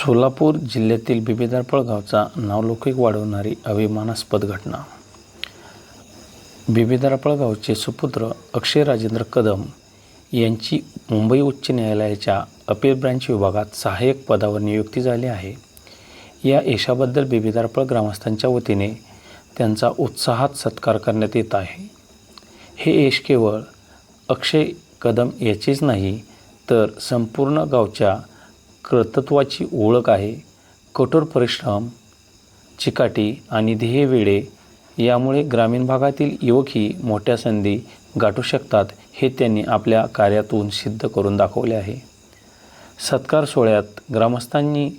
सोलापूर जिल्ह्यातील बिबेदारपळ गावचा नावलौकिक वाढवणारी अभिमानास्पद घटना. बिबेदारपळ गावचे सुपुत्र अक्षय राजेंद्र कदम यांची मुंबई उच्च न्यायालयाच्या अपील ब्रँच विभागात सहाय्यक पदावर नियुक्ती झाली आहे. या यशाबद्दल बिबेदारपळ ग्रामस्थांच्या वतीने त्यांचा उत्साहात सत्कार करण्यात येत आहे. हे यश केवळ अक्षय कदम याचेच नाही तर संपूर्ण गावच्या कर्तृत्वाची ओळख आहे. कठोर परिश्रम चिकाटी आणि ध्येयवेळे यामुळे ग्रामीण भागातील युवकही मोठ्या संधी गाठू शकतात हे त्यांनी आपल्या कार्यातून सिद्ध करून दाखवले आहे. सत्कार सोहळ्यात ग्रामस्थांनी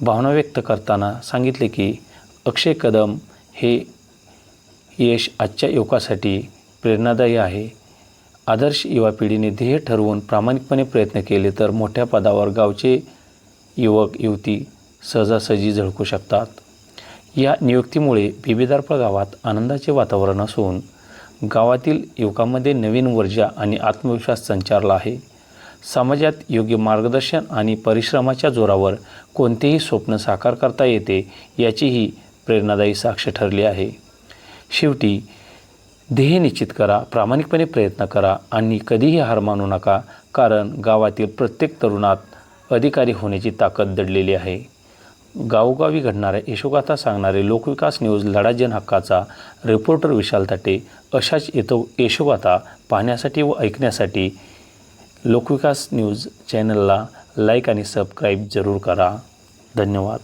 भावना व्यक्त करताना सांगितले की अक्षय कदम हे यश आजच्या युवकासाठी प्रेरणादायी आहे. आदर्श युवा पिढीने ध्येय ठरवून प्रामाणिकपणे प्रयत्न केले तर मोठ्या पदावर गावचे युवक युवती सहजासहजी झळकू शकतात. या नियुक्तीमुळे बिबेदारपळ गावात आनंदाचे वातावरण असून गावातील युवकांमध्ये नवीन ऊर्जा आणि आत्मविश्वास संचारला आहे. समाजात योग्य मार्गदर्शन आणि परिश्रमाच्या जोरावर कोणतेही स्वप्न साकार करता येते याचीही प्रेरणादायी साक्ष ठरली आहे. शेवटी ध्येय निश्चित करा प्रामाणिकपणे प्रयत्न करा आणि कधीही हार मानू नका कारण गावातील प्रत्येक तरुणात अधिकारी होण्याची ताकद दडलेली आहे. गावोगावी घडणाऱ्या यशोगाथा सांगणारे लोकविकास न्यूज लढाजन हक्काचा रिपोर्टर विशाल ताटे अशाच येतो यशोगाथा पाहण्यासाठी व ऐकण्यासाठी लोकविकास न्यूज चॅनलला लाईक आणि सबस्क्राईब जरूर करा. धन्यवाद.